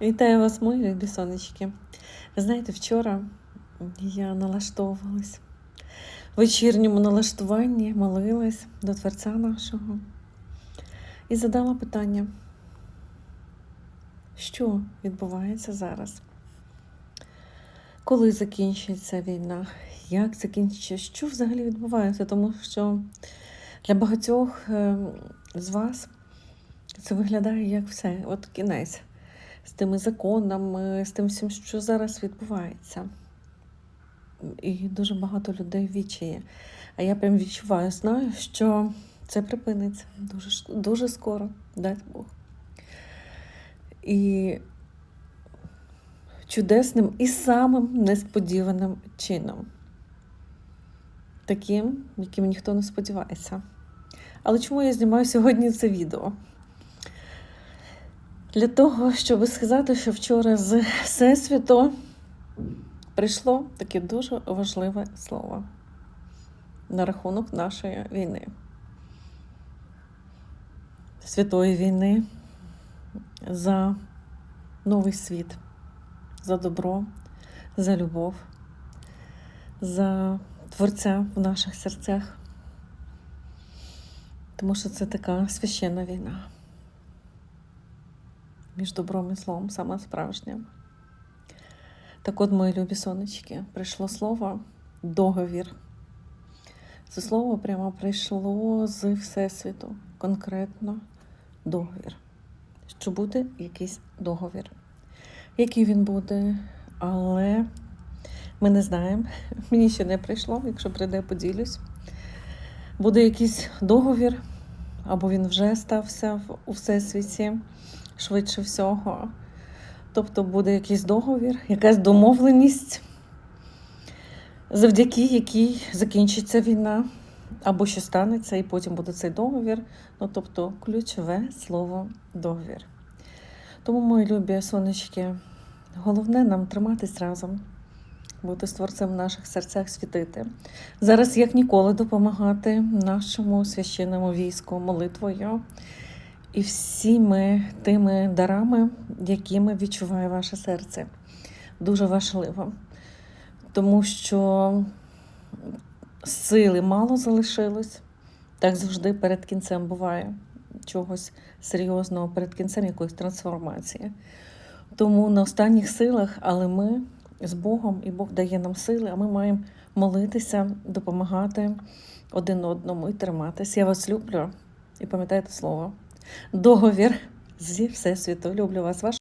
Вітаю вас, мої любі сонечки. Ви знаєте, вчора я налаштовувалась в вечірньому налаштуванні, молилась до Творця нашого і задала питання, що відбувається зараз? Коли закінчиться війна? Як закінчиться? Що взагалі відбувається? Тому що для багатьох е, з вас це виглядає як все, от кінець з тими законами, з тим всім, що зараз відбувається. І дуже багато людей відчає. А я прям відчуваю, знаю, що це припиниться дуже, дуже скоро, дасть Бог. І чудесним і самим несподіваним чином. Таким, яким ніхто не сподівається. Але чому я знімаю сьогодні це відео? Для того, щоб сказати, що вчора з Всесвіту прийшло таке дуже важливе слово на рахунок нашої війни. Святої війни за новий світ, за добро, за любов, за Творця в наших серцях. Тому що це така священна війна між добром і злом, саме справжнє. Так от, мої любі сонечки, прийшло слово договір. Це слово прямо прийшло з Всесвіту, конкретно договір. Що буде якийсь договір. Який він буде, але ми не знаємо. Мені ще не прийшло, якщо прийде, поділюсь. Буде якийсь договір, або він вже стався у всесвіті швидше всього. Тобто буде якийсь договір, якась домовленість, завдяки якій закінчиться війна, або що станеться, і потім буде цей договір. Ну, тобто, ключове слово договір. Тому, мої любі сонечки, головне нам триматись разом, бути з творцем в наших серцях світити. Зараз, як ніколи, допомагати нашому священному війську молитвою і всіми тими дарами, якими відчуває ваше серце. Дуже важливо, тому що сили мало залишилось. Так завжди перед кінцем буває чогось серйозного, перед кінцем якоїсь трансформації. Тому на останніх силах, але ми з Богом, і Бог дає нам сили, а ми маємо молитися, допомагати один одному і триматись. Я вас люблю і пам'ятайте слово. Договір зі Всесвіту. Люблю вас,